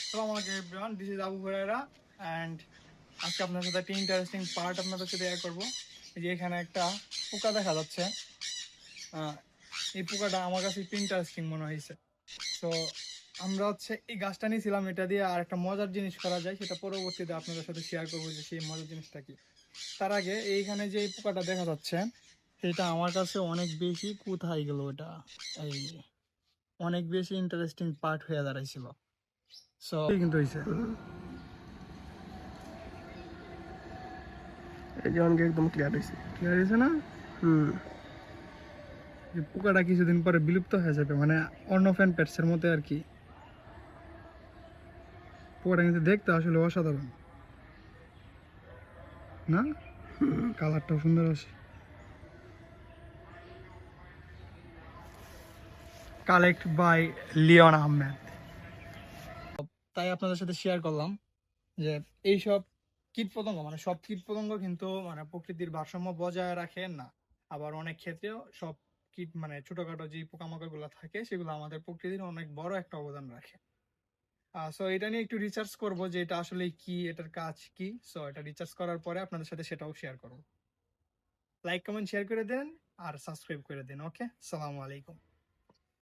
একটা মজার জিনিস করা যায়, সেটা পরবর্তীতে আপনাদের সাথে শেয়ার করব যে সেই মজার জিনিসটা কি। তার আগে এইখানে যে পোকাটা দেখা যাচ্ছে, এটা আমার কাছে অনেক বেশি কোথায় গেল ওটা? এই অনেক বেশি ইন্টারেস্টিং পার্ট হয়ে দাঁড়াইছিল। সো কিন্তু হয়েছে এই একদম ক্লিয়ার হয়েছে ক্লিয়ার হয়েছে না? হুম। যে পোকাটা কিছুদিন পরে বিলুপ্ত হয়ে যাবে মানে অন্য ফ্যান প্যাটসের মতো আর কি পোকাটা কিন্তু দেখতে আসলে অসাধারণ। না? কালারটাও সুন্দর আছে কালেক্ট বাই লিওন আহমেদ তাই আপনাদের সাথে শেয়ার করলাম যে এইসব কীট পতঙ্গ মানে সব কীট পতঙ্গ কিন্তু মানে প্রকৃতির ভারসাম্য বজায় রাখে না। আবার অনেক ক্ষেত্রেও সব কীট মানে ছোটখাটো যে পোকামাকড়গুলো থাকে, সেগুলো আমাদের প্রকৃতির অনেক বড় একটা অবদান রাখে। সো এটা নিয়ে একটু রিসার্চ করব যে এটা আসলে কি, এটার কাজ কি। সো এটা রিসার্চ করার পরে আপনাদের সাথে সেটাও শেয়ার করব। লাইক কমেন্ট শেয়ার করে দেন আর সাবস্ক্রাইব করে দিন ওকে সালামু আলাইকুম